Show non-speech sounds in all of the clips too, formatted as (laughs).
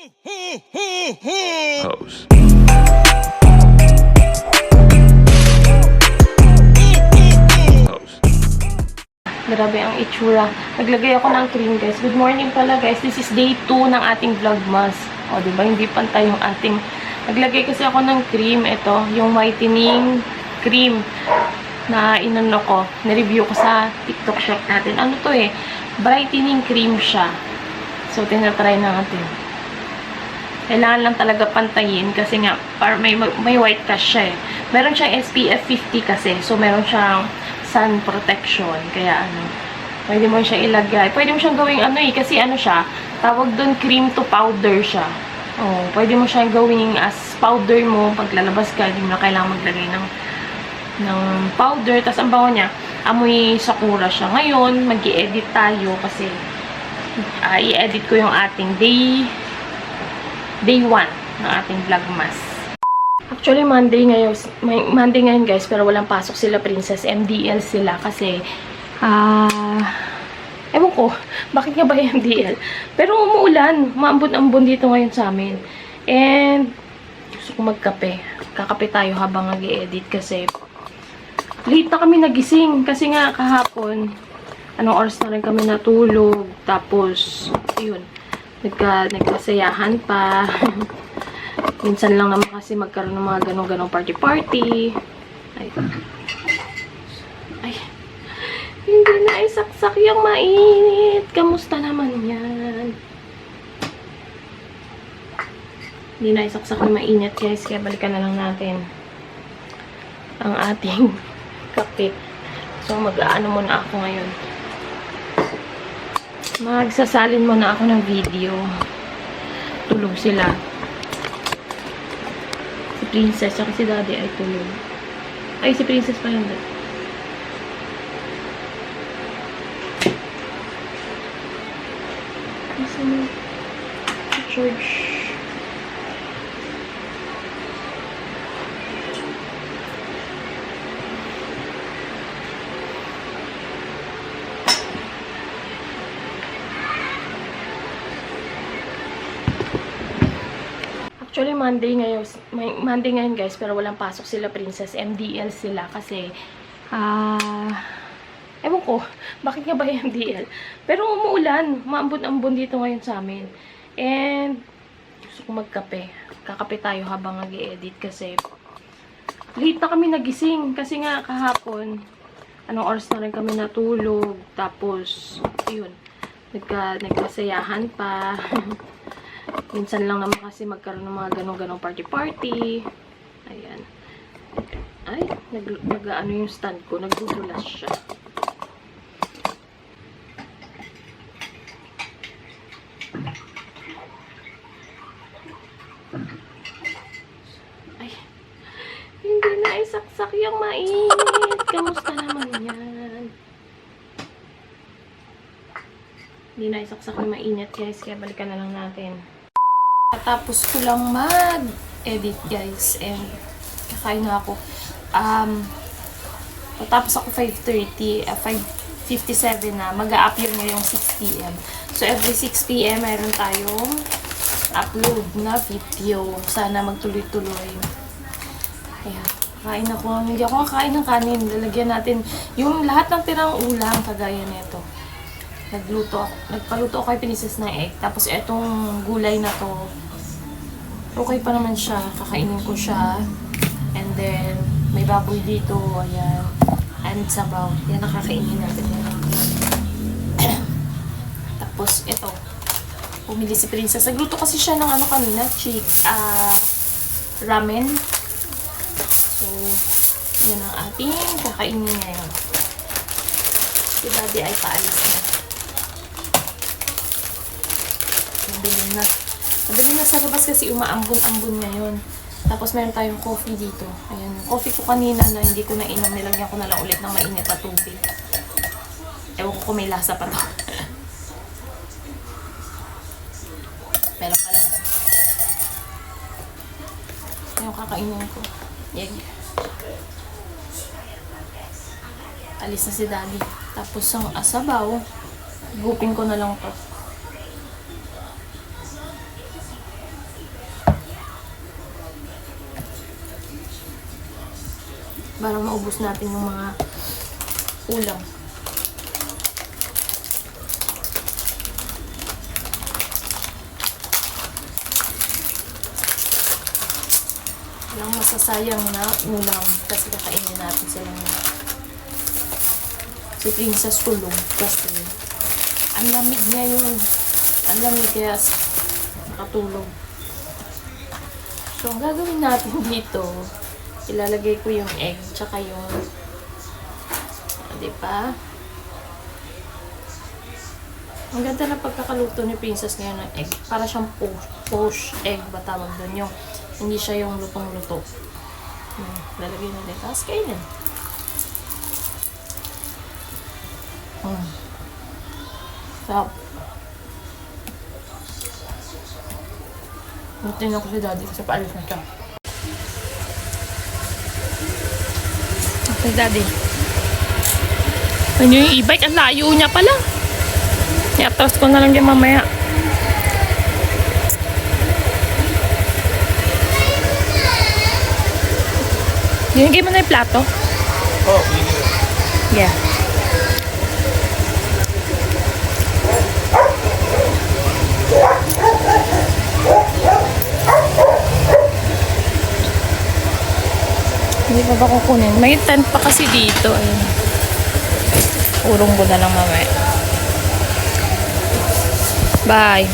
Hose. Grabe ang itsura. Naglagay ako ng cream, guys. Good morning pala, guys. This is day 2 ng ating vlogmas. O, di ba? Hindi pantay yung ating... Naglagay kasi ako ng cream. Ito, yung whitening cream na inano ko. Nireview ko sa TikTok shop natin. Ano to eh? Brightening cream siya. So, tinatry natin. Kailangan lang talaga pantayin kasi nga par may may white cast siya eh. Meron siyang SPF 50 kasi. So meron siyang sun protection. Kaya ano, pwede mo siya ilagay. Pwede mo siyang gawing ano eh kasi ano siya, tawag doon cream to powder siya. Oh, pwede mo siyang gawing as powder mo pag lalabas ka, hindi mo na kailangan maglagay ng ng powder. Tapos ang bango niya, amoy sakura siya. Ngayon, mag edit tayo kasi ah, i-edit ko yung ating day day 1 ng ating vlogmas. Actually, Monday ngayon, Monday ngayon guys, pero walang pasok sila princess. MDL sila kasi, ah, ewan ko, (laughs) bakit nga ba MDL? Pero umuulan, maambon-ambon dito ngayon sa amin. And, gusto ko magkape. Kakape tayo habang nag edit kasi, late na kami nagising kasi nga kahapon, anong oras na rin kami natulog. Tapos, yun, nagka, nagkasayahan pa. (laughs) Minsan lang naman kasi magkaroon ng mga ganong-ganong party-party. Ay. Ay. Hindi na isaksak yung mainit. Kamusta naman yan? Hindi na isaksak yung mainit guys. Kaya balikan na lang natin ang ating (laughs) kape. So mag-aano muna ako ngayon. Magsasalin muna ako ng video. Tulog sila. Si Princess at si Daddy ay tulog. Ay, si Princess pa yun. Nasa na? George. Actually, Monday ngayon, Monday ngayon guys, pero walang pasok sila princess. MDL sila kasi, ah, ewan ko, (laughs) bakit nga ba MDL? Pero umuulan, maambon-ambon dito ngayon sa amin. And, gusto ko magkape. Kakape tayo habang nag edit kasi, late na kami nagising kasi nga kahapon, anong oras na rin kami natulog. Tapos, yun, nagka, nagkasayahan pa. (laughs) Minsan lang naman kasi magkaroon ng mga ganong-ganong party-party. Ayan. Ay, nag, nag yung stand ko, nagdudulas siya. Ay, hindi na isaksak yung mainit. Kamusta naman yan? Hindi na isaksak yung mainit guys, kaya balikan na lang natin. Tapos ko lang mag-edit guys and kakain na ako. Um, tapos ako 5.30, uh, 5.57 na, mag-a-up yun ngayong 6pm. So every 6pm meron tayong upload na video. Sana magtuloy-tuloy. Ayan. Kain ako. Hindi ako kakain ng kanin. Lalagyan natin yung lahat ng tirang ulam kagaya nito. Nagluto. Nagpaluto ako kay Princess na egg. Tapos etong gulay na to, okay pa naman siya. Kakainin ko siya. And then, may baboy dito. Ayan. And sabaw. Yan nakakainin natin. (clears throat) Tapos, ito. Pumili si Princess. Nagluto kasi siya ng ano kanina, chick, ah, ramen. So, yan ang ating kakainin ngayon. Si Daddy ay paalis na. Madilim na. Madilim na sa labas kasi umaambon-ambon ngayon. Tapos meron tayong coffee dito. Ayan. Coffee ko kanina na hindi ko na inom. Nilagyan ko na lang ulit ng mainit na tubig. Ewan ko kung may lasa pa to. (laughs) Pero pala. Yung kakainin ko. Egg. Alis na si daddy. Tapos ang asabaw, gupin ko na lang to. Para maubos natin yung mga ulam. Walang masasayang na ulam kasi kakainin natin silang si Princess tulog kasi ang lamig ngayon. Ang lamig kaya nakatulog. So, ang gagawin natin (laughs) dito, ilalagay ko yung egg, tsaka yung, ah, di ba? Ang ganda ng pagkakaluto ni Princess ngayon ng egg. Para siyang poach, poach egg ba tawag doon yung hindi siya yung lutong-luto. Hmm, lalagay natin. Tapos kainin. Hmm. Sarap. Butin ako si daddy kasi paalis na. Okay, daddy. Ano yung e-bike? Ang layo niya pala. I-atras ko na lang din mamaya. Dinigay mo na yung plato? Oh, Yeah. Hindi pa ba kukunin? May tent pa kasi dito. Ayun. Urong ko na lang mamaya. Bye.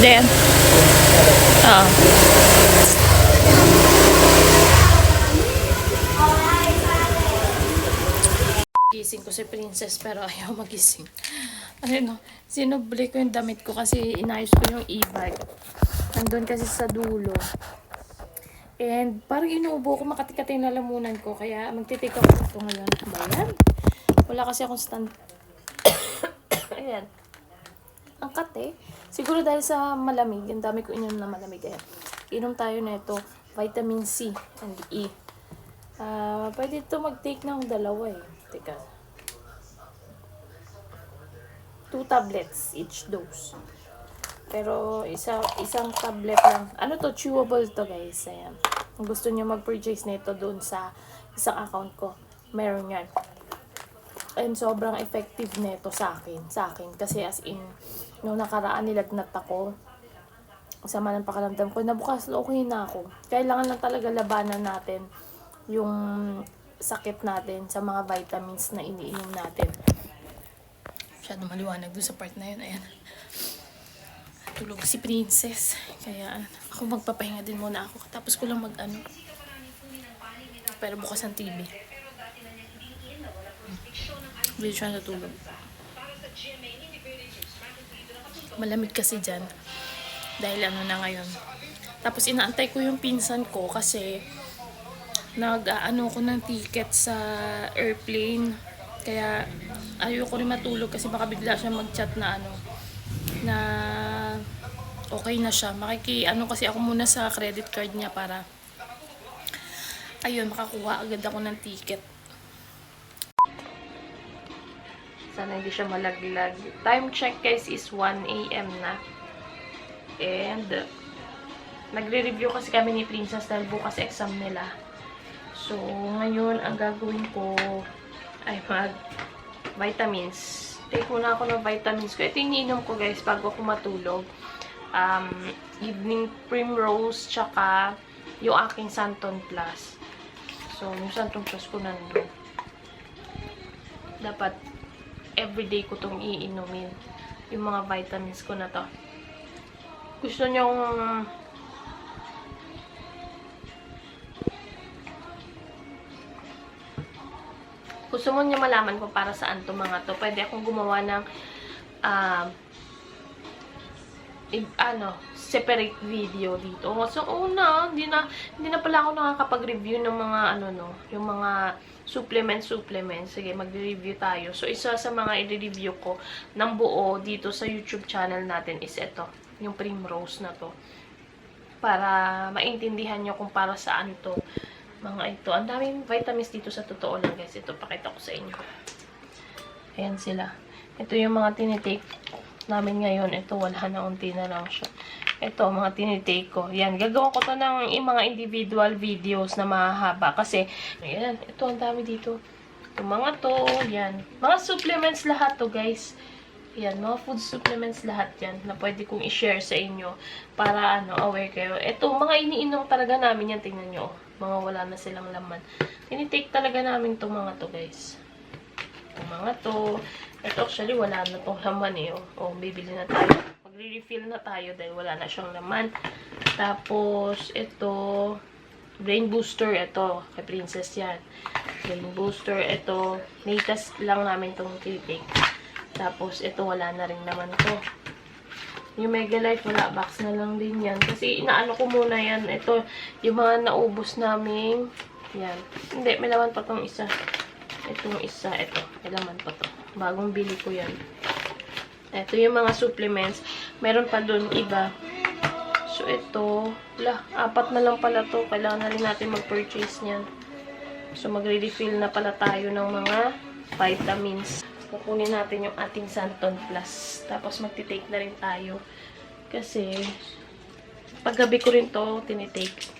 Then, ah. Gising ko si Princess pero ayaw magising. Ano no, sinubli ko yung damit ko kasi inayos ko yung e-bike. Nandun kasi sa dulo. And parang inuubo ko makatikati yung lalamunan ko kaya magtitake ako ito ngayon. Ba? Wala kasi akong stand. (coughs) Ayan. Ang kate. Siguro dahil sa malamig, ang dami ko inom na malamig. Ayan. Inom tayo na ito. Vitamin C and E. Ah, pwede ito mag-take ng dalawa eh. Teka. Two tablets each dose. Pero isa isang tablet lang. Ano to? Chewable to guys. Ayan. Kung gusto niyo mag-purchase nito doon sa isang account ko, meron yan. And sobrang effective nito sa akin. Sa akin. Kasi as in, nung nakaraan nilagnat ako, sama ng pakaramdam ko, nabukas okay na ako. Kailangan lang talaga labanan natin yung sakit natin sa mga vitamins na iniinom natin. Masyado maliwanag doon sa part na yun. Ayan. Tulog si Princess. Kaya ako magpapahinga din muna ako. Tapos ko lang mag ano. Pero bukas ang TV. Hindi siya natulog. Malamig kasi dyan. Dahil ano na ngayon. Tapos inaantay ko yung pinsan ko kasi nag-ano ko ng ticket sa airplane. Kaya ayoko rin matulog kasi baka bigla siya mag-chat na ano na okay na siya. Makiki ano kasi ako muna sa credit card niya para ayun makakuha agad ako ng ticket. Sana hindi siya malaglag. Time check guys is 1 a.m. na. And nagre-review kasi kami ni Princess dahil bukas exam nila. So, ngayon, ang gagawin ko ay mag vitamins. Take muna ako ng vitamins ko. Ito yung iniinom ko, guys, bago ako matulog. Um, evening primrose, tsaka yung aking Santon Plus. So, yung Santon Plus ko nandun. Dapat, everyday ko itong iinumin. Yung mga vitamins ko na to. Gusto nyong gusto mo niya malaman kung para saan to mga to, pwede akong gumawa ng um, i- ano, separate video dito. So, una, hindi na, hindi na pala ako nakakapag-review ng mga, ano, no, yung mga supplement, supplement. Sige, magre-review tayo. So, isa sa mga i-review ko ng buo dito sa YouTube channel natin is ito, yung Primrose na to. para maintindihan nyo kung para saan to mga ito. Ang daming vitamins dito sa totoo lang guys. Ito, pakita ko sa inyo. Ayan sila. Ito yung mga tinitake namin ngayon. Ito, wala na. Unti na lang siya. Ito, mga tinitake ko. Yan, gagawa ko to ng mga individual videos na mahahaba. Kasi, ayan, ito, ang dami dito. Yung mga to, yan. Mga supplements lahat to, guys. Yan, mga food supplements lahat yan na pwede kong i-share sa inyo para ano, aware kayo. Ito, mga iniinom talaga namin yan. Tingnan nyo. oh. Mga wala na silang laman. Tinitake talaga namin itong mga to, guys. Yung mga to. Ito, actually, wala na tong laman eh. O, oh, bibili na tayo. Magre-refill na tayo dahil wala na siyang laman. Tapos, ito, brain booster. Ito, kay Princess yan. Brain booster. Ito, latest lang namin itong tinitake. Tapos, ito, wala na rin naman to. Yung Mega Life, wala. Box na lang din yan. Kasi, inaano ko muna yan. Ito, yung mga naubos namin. Yan. Hindi, may laman pa tong isa. Itong isa, ito. May laman pa to. Bagong bili ko yan. Ito yung mga supplements. Meron pa dun iba. So, ito. Wala, apat na lang pala to. Kailangan na rin natin mag-purchase niyan. So, magre-refill na pala tayo ng mga vitamins. Kukunin natin yung ating Santon Plus. Tapos, magti-take na rin tayo. Kasi, paggabi ko rin to tinitake.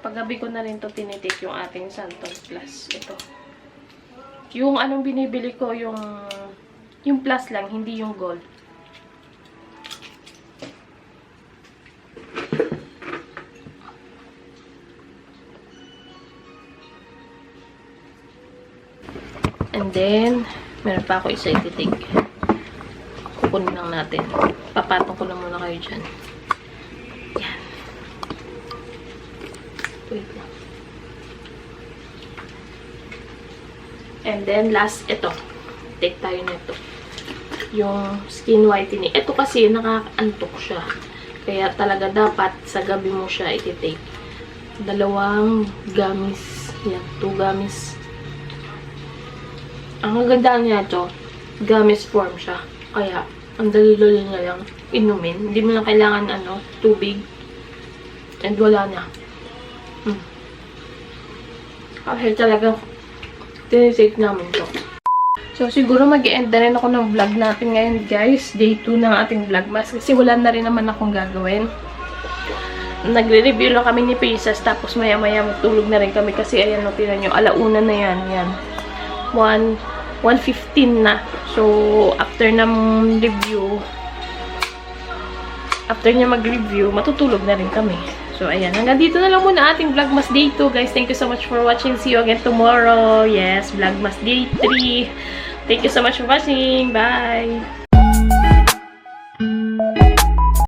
Paggabi ko na rin to tinitake yung ating Santon Plus. Ito. Yung anong binibili ko, yung yung plus lang, hindi yung gold. And then, meron pa ako isa ititig. Kukunin lang natin. Papatong ko lang muna kayo dyan. Yan. Wait lang. And then, last, ito. Take tayo nito. Yung skin whitening. Ito kasi, nakaka-antok siya. Kaya talaga dapat sa gabi mo siya iti-take. Dalawang gamis. Yan, two gamis. Ang maganda niya ito, gamis form siya. Kaya, ang dali-dali niya lang inumin. Hindi mo na kailangan, ano, tubig. And wala na. Hmm. Kasi talaga, tinisake namin to. So, siguro mag end na rin ako ng vlog natin ngayon, guys. Day 2 ng ating vlogmas. Kasi wala na rin naman akong gagawin. Nagre-review lang kami ni Princess. Tapos maya-maya magtulog na rin kami. Kasi ayan, no, tinan nyo. Alauna na yan. Yan. 1, 1.15 na. So, after ng review, after niya mag-review, matutulog na rin kami. So, ayan. Hanggang dito na lang muna ating Vlogmas Day 2, guys. Thank you so much for watching. See you again tomorrow. Yes, Vlogmas Day 3. Thank you so much for watching. Bye!